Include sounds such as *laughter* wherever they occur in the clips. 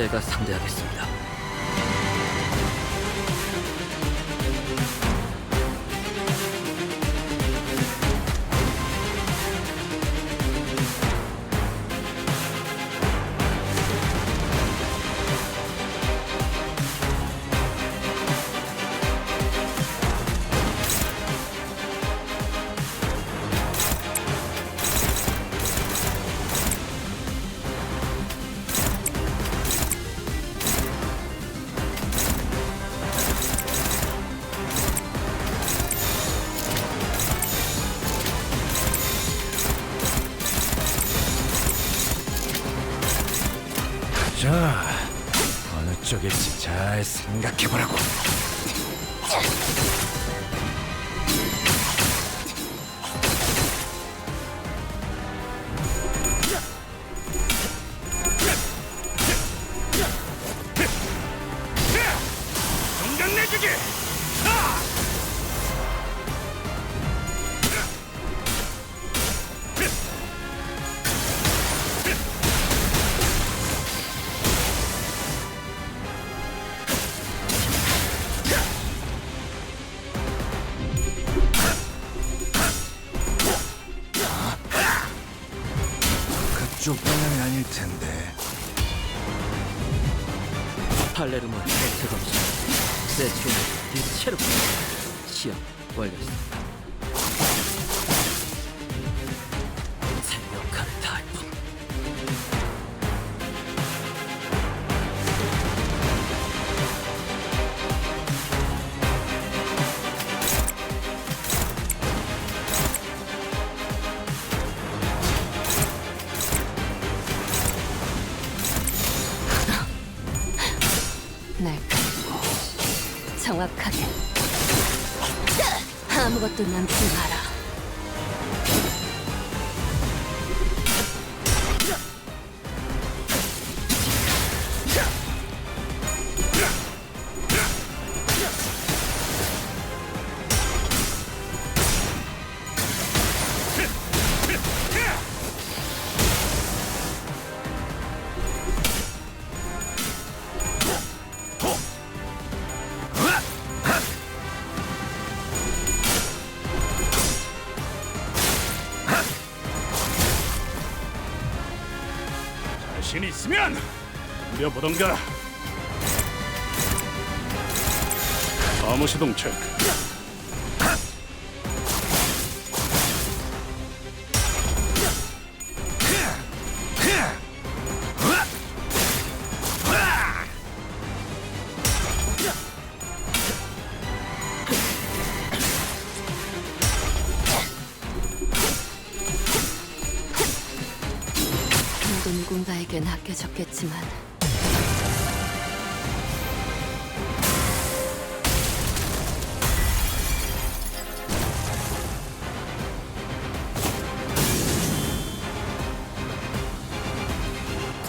제가 상대하겠습니다. 쪽일지 잘 생각해보 그쪽 방향이 아닐 텐데. 팔레르모 헬트 검수 세츄는 디체르 시험 완료했습니다. 정확하게 아무것도 남지 마라. 자신 있으면 우려보던가. 사무 시동 체크. 아껴졌겠지만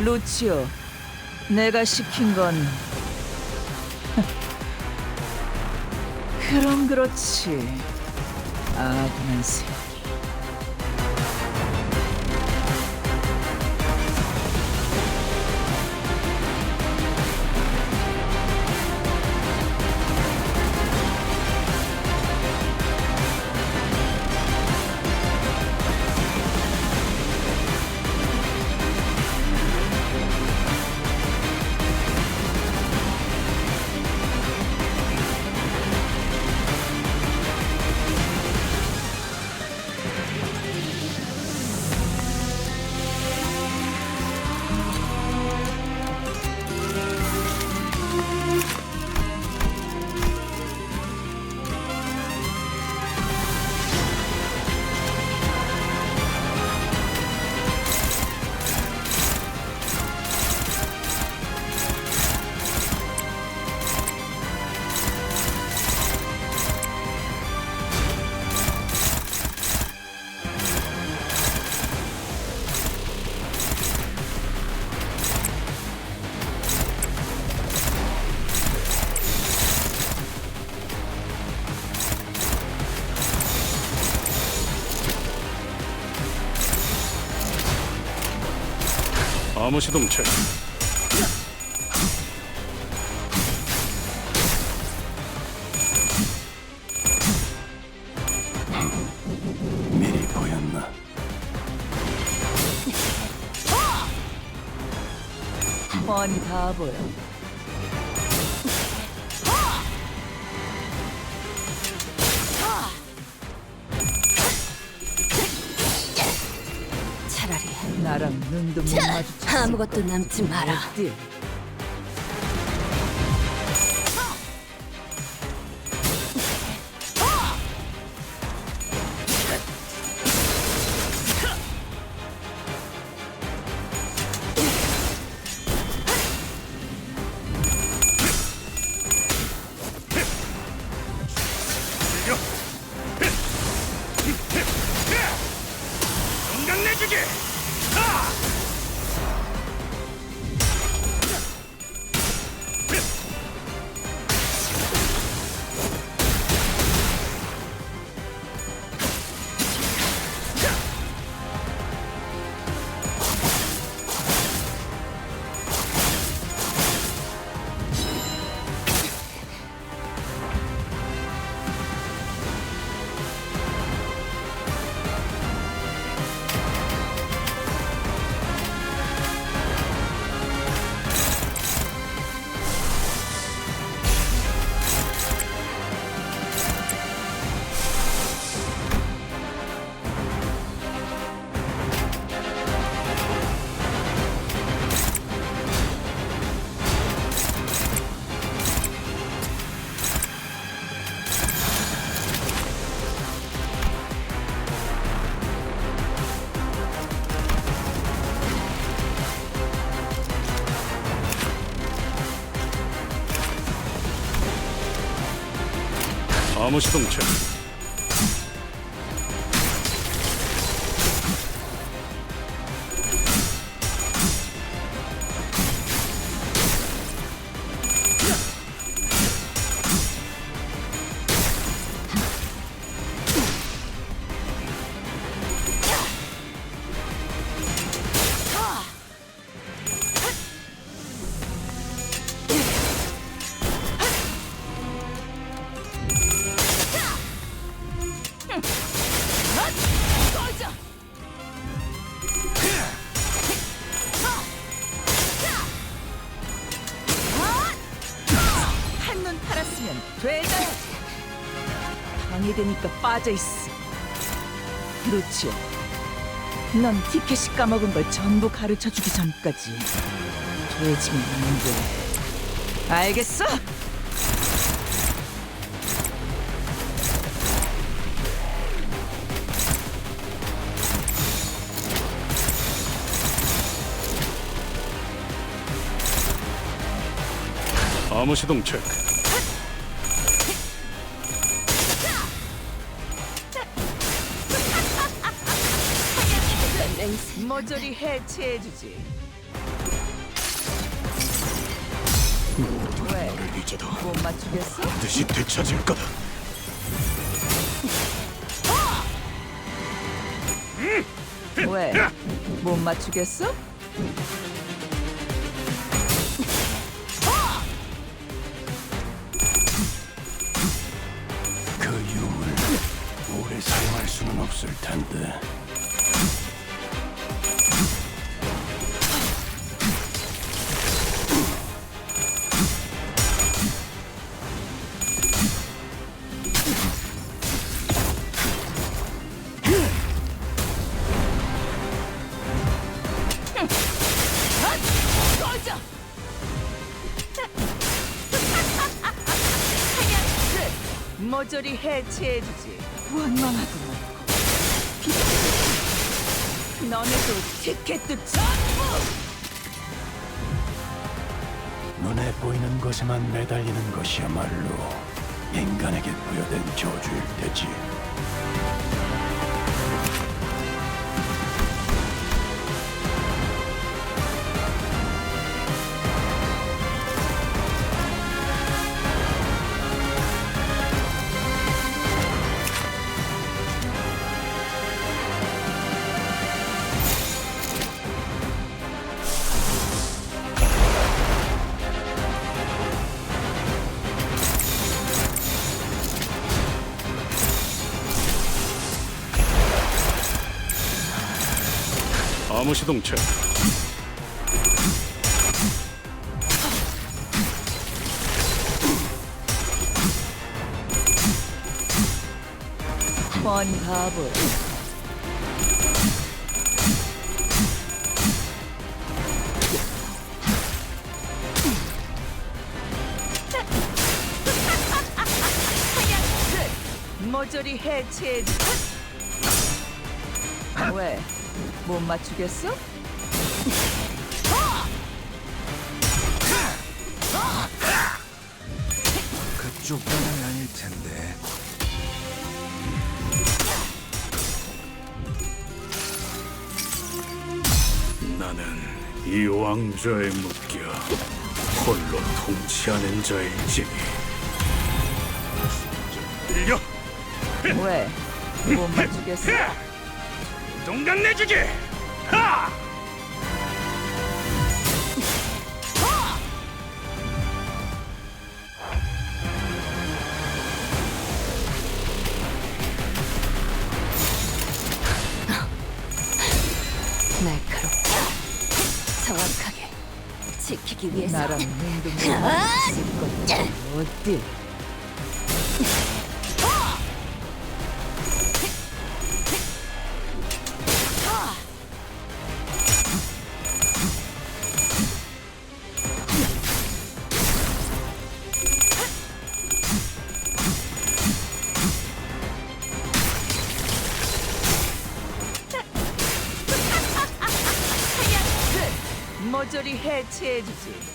루치오, 내가 시킨 건 *laughs* 그럼 그렇지. 아분한 새 나머지 동체 미리 보였나? 뻔히 다 보여. 눈도 못 마주쳤을 아무것도 남지 마라. 어디? 암호 시 동체 팔았으면 되잖아. 방해되니까 빠져 있어. 루치오, 넌 티켓이 까먹은 걸 전부 가르쳐 주기 전까지 돼지면 안 돼. 알겠어? 암호 시동 체크 모조리 해체해주지. 왜? 너를 잊어도 못 맞추겠어? 반드시 되찾을 거다 왜? 못 맞추겠어? 그 유물 오래 사용할 수는 없을 텐데 해체해주지. 원망하구만. 너네도 티켓도 전부! 눈에 보이는 것에만 매달리는 것이야말로 인간에게 부여된 저주일 테지. 암호시동체. 뻔히 바보. 그 모조리 해체 왜? 못 맞추겠어? 그쪽 반응이 아닐 텐데. 나는 이 왕좌에 묶여 홀로 통치하는 자일지니. 일려 왜? 못 맞추겠어? 동간 내주지. 하! 날카롭고 정확하게 지키기 위해서 나랑 *laughs* 어디? 해체해주지.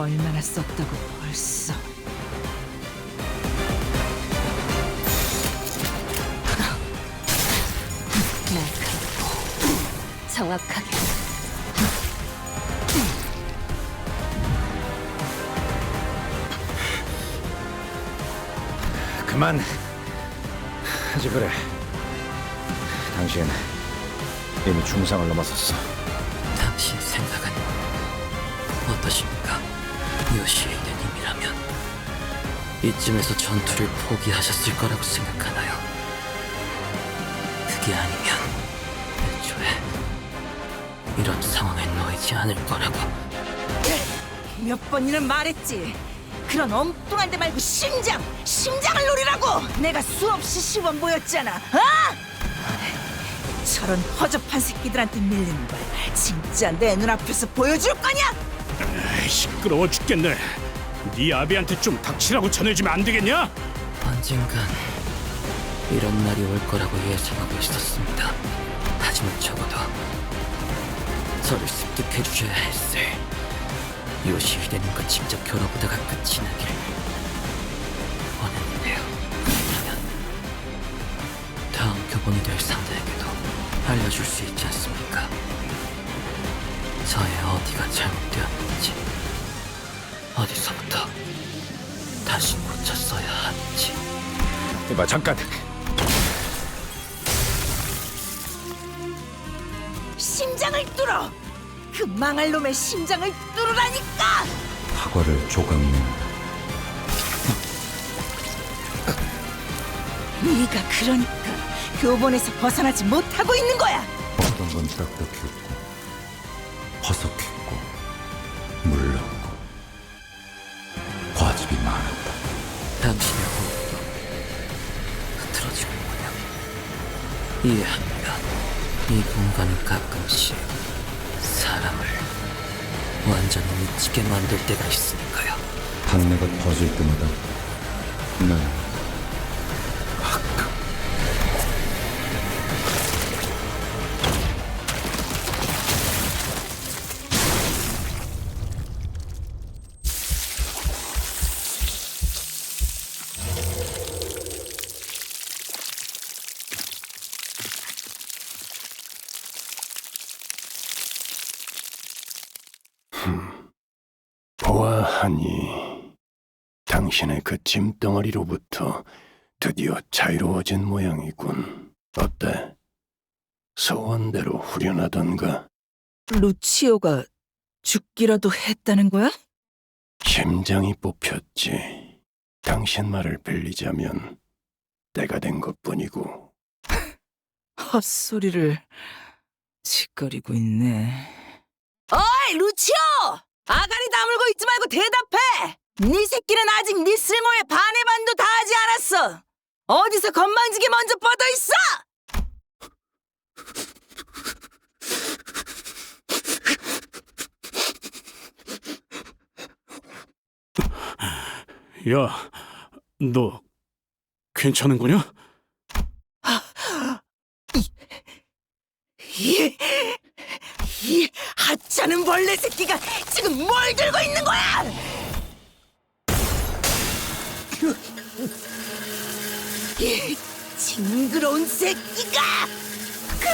얼마나 썼다고 벌써. 날카롭고 정확하게 그만 하지 그래 당신 이미 중상을 넘어섰어 당신 생각은 어떠십니까? 요시히데님이라면 이쯤에서 전투를 포기하셨을 거라고 생각하나요? 그게 아니면 애초에 이런 상황에 놓이지 않을 거라고 몇 번이나 말했지. 그런 엉뚱한 데 말고 심장, 심장을 노리라고. 내가 수없이 시범 보였잖아. 아! 저런 허접한 새끼들한테 밀리는 걸 진짜 내 눈앞에서 보여줄 거냐? 시끄러워 죽겠네. 네 아비한테 좀 닥치라고 전해주면 안 되겠냐? 언젠간 이런 날이 올 거라고 예상하고 있었습니다. 하지만 적어도 저를 습득해 주셔야 했을 요시히데님과 직접 겨뤄보다가 끝이 나길 원했는데요. 그렇다면 다음 교본이 될 상대에게도 알려줄 수 있지 않습니까? 저의 어디가 잘못되었는지 어디서부터 다시 고쳤어야 하는지 이봐 잠깐 심장을 뚫어. 그 망할 놈의 심장을 뚫으라니까. 사과를 조각낸 네가 그러니까 교본에서 벗어나지 못하고 있는 거야. 어떤 건 딱딱했 당신의 호흡도 흐트러지는군요. 이해합니다. 이 공간은 가끔씩 사람을 완전히 미치게 만들 때가 있으니까요. 단내가 퍼질 때마다 난 하니 당신의 그 짐덩어리로부터 드디어 자유로워진 모양이군. 어때? 소원대로 후련하던가? 루치오가 죽기라도 했다는 거야? 심장이 뽑혔지. 당신 말을 빌리자면 때가 된 것뿐이고 *laughs* 헛소리를 짓거리고 있네. 어이, 루치오! 아가리 다물고 있지 말고 대답해! 네 새끼는 아직 네 쓸모의 반의 반도 다 하지 않았어! 어디서 건방지게 먼저 뻗어 있어! 야, 너 괜찮은 거냐? 이, 이 하찮은 벌레 새끼가 지금 뭘 들고 있는 거야! 이 징그러운 새끼가! 그